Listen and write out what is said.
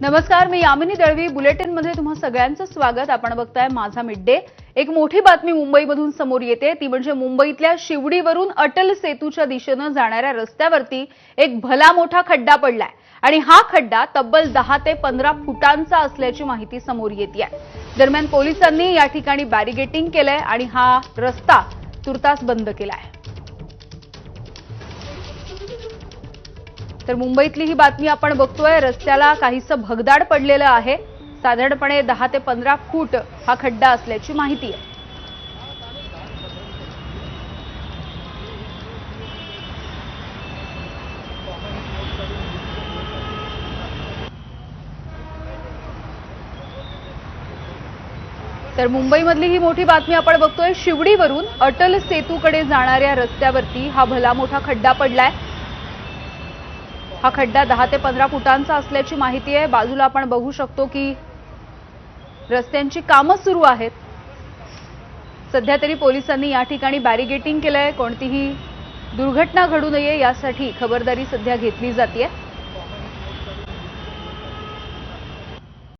नमस्कार मी यामिनी दळवी. बुलेटिनमध्ये तुम्हा सगळ्यांचं स्वागत. आपण बघताय माझा मिड डे. एक मोठी बातमी मुंबईमधून समोर येते. ती म्हणजे मुंबईतल्या शिवडीवरून अटल सेतूच्या दिशेनं जाणाऱ्या रस्त्यावरती एक भला मोठा खड्डा पडलाय. आणि हा खड्डा तब्बल दहा ते पंधरा फुटांचा असल्याची माहिती समोर येते दरम्यान पोलिसांनी या ठिकाणी बॅरिगेटिंग केलंय आणि हा रस्ता तुर्तास बंद केलाय. तर मुंबईतली ही बातमी आपण बघतोय. रस्त्याला काहीसं भगदाड पडलेलं आहे. साधारणपणे दहा ते पंधरा फूट हा खड्डा असल्याची माहिती आहे. तर मुंबईमधली ही मोठी बातमी आपण बघतोय. शिवडीवरून अटल सेतूकडे जाणाऱ्या रस्त्यावरती हा भला मोठा खड्डा पडलाय. हा खड्डा दहा ते पंधरा फुटांचा असल्याची माहिती आहे. बाजूला आपण बघू शकतो की रस्त्यांची कामं सुरू आहेत. सध्या तरी पोलिसांनी या ठिकाणी बॅरिगेटिंग केलंय. कोणतीही दुर्घटना घडू नये यासाठी खबरदारी सध्या घेतली जाते